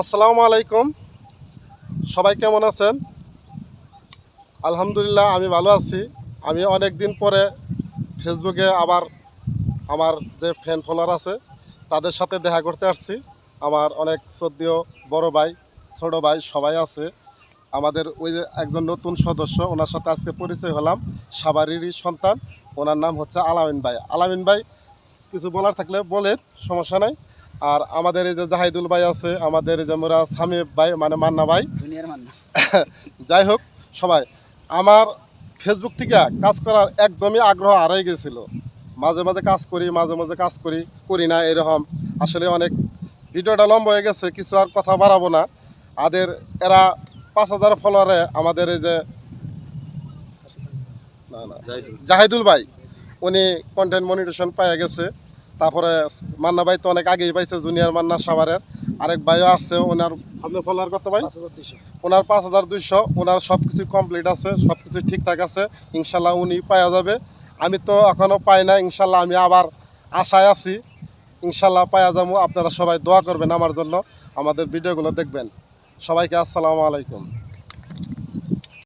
আসসালামু আলাইকুম। সবাই কেমন আছেন? আলহামদুলিল্লাহ, আমি ভালো আছি। আমি অনেক দিন পরে ফেসবুকে আবার আমার যে ফ্যান ফলোয়ার আছে, তাদের সাথে দেখা করতে আসছি। আমার অনেক শ্রদ্ধেয় বড় ভাই, ছোট ভাই সবাই আছে। আমাদের ওই একজন নতুন সদস্য, ওনার সাথে আজকে পরিচয় হলাম। সাবারিরই সন্তান, ওনার নাম হচ্ছে আলামিন ভাই। আলামিন ভাই, কিছু বলার থাকলে বলেন, সমস্যা নাই। আর আমাদের এই যে জাহিদুল ভাই আছে আমাদের এই যে মোরা সামিব ভাই মানে মান্না ভাই। যাই হোক সবাই আমার ফেসবুক থেকে কাজ করার একদমই আগ্রহ হারাই গেছিল। মাঝে মাঝে কাজ করি মাঝে মাঝে কাজ করি করি না এরকম। আসলে অনেক ভিডিওটা লম্বা হয়ে গেছে কিছু আর কথা বাড়াবো না। আদের এরা পাঁচ হাজার ফলোয়ারে আমাদের এই যে না না। জাহিদুল। ভাই উনি কন্টেন্ট মনিটেশন পেয়ে গেছে। তারপরে মান্না ভাই তো অনেক আগেই পাইছে জুনিয়র মান্না সাভারের। আরেক ভাইও আসছে ওনার আপনি ফলোয়ার কত ভাই? ওনার পাঁচ হাজার দুইশো ওনার সব কিছু কমপ্লিট আছে সব কিছু ঠিকঠাক আছে ইনশাল্লাহ উনি পাওয়া যাবে। আমি তো এখনও পাই না ইনশাল্লাহ আমি আবার আশায় আছি ইনশাল্লাহ পাওয়া যাব। আপনারা সবাই দোয়া করবেন আমার জন্য আমাদের ভিডিওগুলো দেখবেন। সবাইকে আসসালামু আলাইকুম।